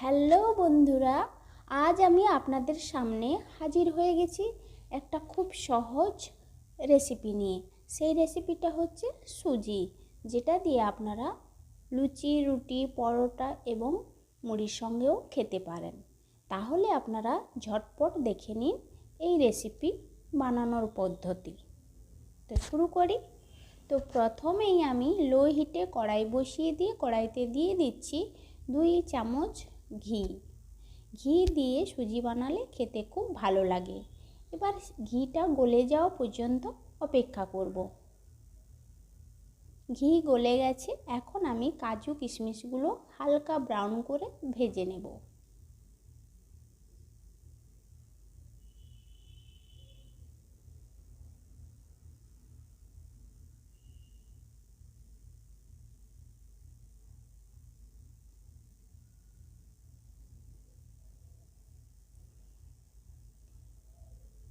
Hello বন্ধুরা, আজ আমি আপনাদের সামনে হাজির হয়ে গেছি একটা খুব সহজ রেসিপি নিয়ে। সেই রেসিপিটা হচ্ছে সুজি, যেটা দিয়ে আপনারা লুচি, রুটি, পরোটা এবং মুড়ির সঙ্গেও খেতে পারেন। তাহলে আপনারা ঝটপট দেখে নিন এই রেসিপি বানানোর পদ্ধতি। তো শুরু করি। তো প্রথমেই আমি লো হিটে কড়াই বসিয়ে দিয়ে, কড়াইতে দিয়ে দিচ্ছি দুই চামচ ঘি। ঘি দিয়ে সুজি বানালে খেতে খুব ভালো লাগে। এবার ঘিটা গলে যাওয়া পর্যন্ত অপেক্ষা করব। ঘি গলে গেছে, এখন আমি কাজু কিশমিশগুলো হালকা ব্রাউন করে ভেজে নেব।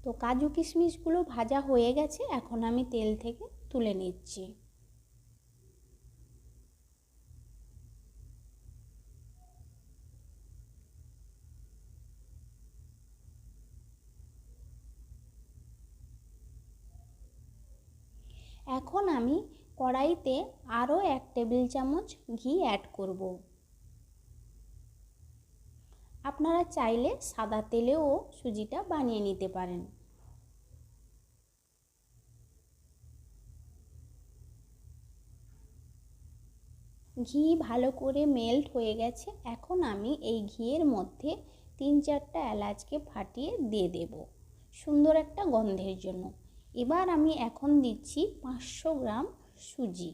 তো কাজু কিশমিশগুলো ভাজা হয়ে গেছে, এখন আমি তেল থেকে তুলে নিচ্ছি। এখন আমি কড়াইতে আরও এক টেবিল চামচ ঘি অ্যাড করব। আপনারা চাইলে সাদা তেলেও সুজিটা বানিয়ে নিতে পারেন। ঘি ভালো করে মেল্ট হয়ে গেছে, এখন আমি এই ঘিয়ের মধ্যে তিন চারটা এলাচকে ফাটিয়ে দিয়ে দেব। সুন্দর একটা গন্ধের জন্য। এবার আমি এখন দিচ্ছি পাঁচশো গ্রাম সুজি।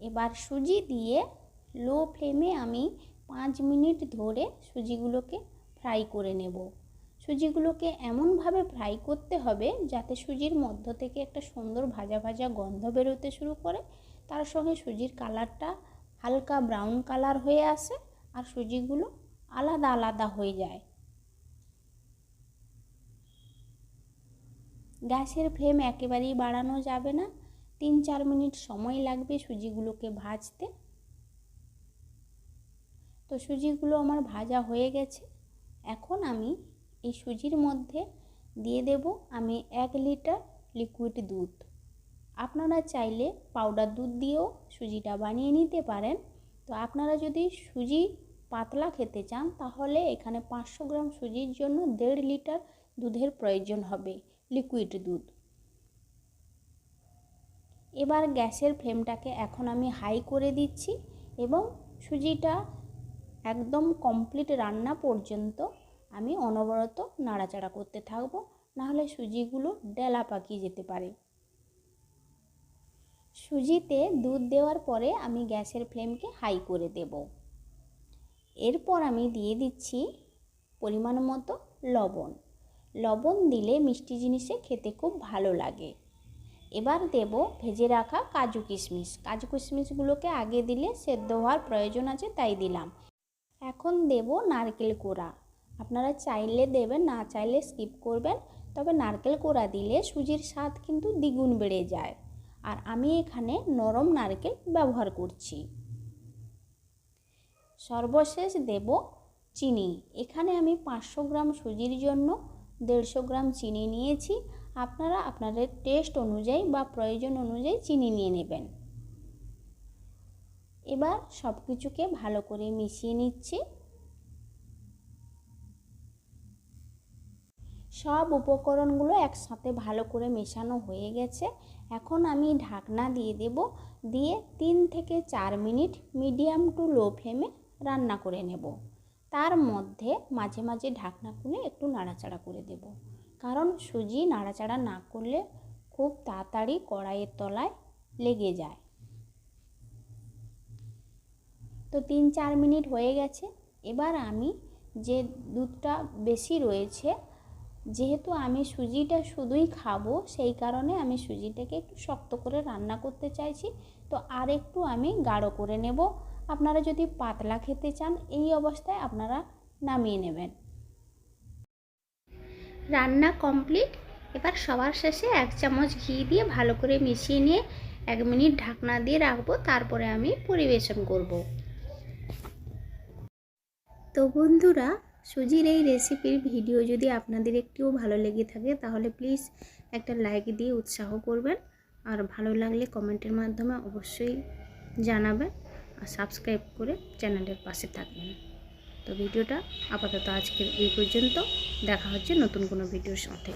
এবার সুজি দিয়ে লো ফ্লেমে আমি পাঁচ মিনিট ধরে সুজিগুলোকে ফ্রাই করে নেব। সুজিগুলোকে এমনভাবে ফ্রাই করতে হবে যাতে সুজির মধ্য থেকে একটা সুন্দর ভাজা ভাজা গন্ধ বেরোতে শুরু করে। তার সঙ্গে সুজির কালারটা হালকা ব্রাউন কালার হয়ে আসে আর সুজিগুলো আলাদা আলাদা হয়ে যায়। গ্যাসের ফ্লেম একেবারেই বাড়ানো যাবে না। তিন চার মিনিট সময় লাগবে সুজিগুলোকে ভাজতে। তো সুজিগুলো আমার ভাজা হয়ে গেছে। এখন আমি এই সুজির মধ্যে দিয়ে দেব আমি এক লিটার লিকুইড দুধ। আপনারা চাইলে পাউডার দুধ দিয়েও সুজিটা বানিয়ে নিতে পারেন। তো আপনারা যদি সুজি পাতলা খেতে চান, তাহলে এখানে পাঁচশো গ্রাম সুজির জন্য দেড় লিটার দুধের প্রয়োজন হবে লিকুইড দুধ। এবার গ্যাসের ফ্লেমটাকে এখন আমি হাই করে দিচ্ছি এবং সুজিটা একদম কমপ্লিট রান্না পর্যন্ত আমি অনবরত নাড়াচাড়া করতে থাকব, নাহলে সুজিগুলো ডেলা পাকিয়ে যেতে পারে। সুজিতে দুধ দেওয়ার পরে আমি গ্যাসের ফ্লেমকে হাই করে দেব। এরপর আমি দিয়ে দিচ্ছি পরিমাণ মতো লবণ। লবণ দিলে মিষ্টি জিনিসে খেতে খুব ভালো লাগে। এবার দেব ভেজে রাখা কাজু কিশমিশ। কাজু কিশমিশগুলোকে আগে দিলে সেদ্ধ হওয়ার প্রয়োজন আছে, তাই দিলাম। এখন দেব নারকেল কোড়া। আপনারা চাইলে দেবেন, না চাইলে স্কিপ করবেন। তবে নারকেল কোড়া দিলে সুজির স্বাদ কিন্তু দ্বিগুণ বেড়ে যায়। আর আমি এখানে নরম নারকেল ব্যবহার করছি। সর্বশেষ দেব চিনি। এখানে আমি পাঁচশো গ্রাম সুজির জন্য দেড়শো গ্রাম চিনি নিয়েছি। আপনারা আপনাদের টেস্ট অনুযায়ী বা প্রয়োজন অনুযায়ী চিনি নিয়ে নেবেন। এবার সব কিছুকে ভালো করে মিশিয়ে নিচ্ছি। সব উপকরণগুলো একসাথে ভালো করে মেশানো হয়ে গেছে। এখন আমি ঢাকনা দিয়ে দেব, দিয়ে তিন থেকে চার মিনিট মিডিয়াম টু লো ফ্লেমে রান্না করে নেব। তার মধ্যে মাঝে মাঝে ঢাকনা খুলে একটু নাড়াচাড়া করে দেব। কারণ সুজি নাড়াচাড়া না করলে খুব তাড়াতাড়ি কড়াইয়ের তলায় লেগে যায়। তো তিন চার মিনিট হয়ে গেছে। এবার আমি যে দুধটা বেশি রয়েছে যেহেতু আমি সুজিটা শুধুই খাব, সেই কারণে আমি সুজিটাকে একটু শক্ত করে রান্না করতে চাইছি। তো আর একটু আমি গাঢ় করে নেব। আপনারা যদি পাতলা খেতে চান, এই অবস্থায় আপনারা নামিয়ে নেবেন। রান্না কমপ্লিট। এবার সবার শেষে এক চামচ ঘি দিয়ে ভালো করে মিশিয়ে নিয়ে এক মিনিট ঢাকনা দিয়ে রাখব, তারপরে আমি পরিবেশন করব। তো বন্ধুরা সুজির এই রেসিপির ভিডিও যদি আপনাদের একটুও ভালো লেগে থাকে, তাহলে প্লিজ একটা লাইক দিয়ে উৎসাহ করবেন। আর ভালো লাগলে কমেন্টের মাধ্যমে অবশ্যই জানাবেন আর সাবস্ক্রাইব করে চ্যানেলের পাশে থাকবেন। তো ভিডিওটা আপাতত আজকের এই পর্যন্ত। দেখা হচ্ছে নতুন কোনো ভিডিওর সাথে।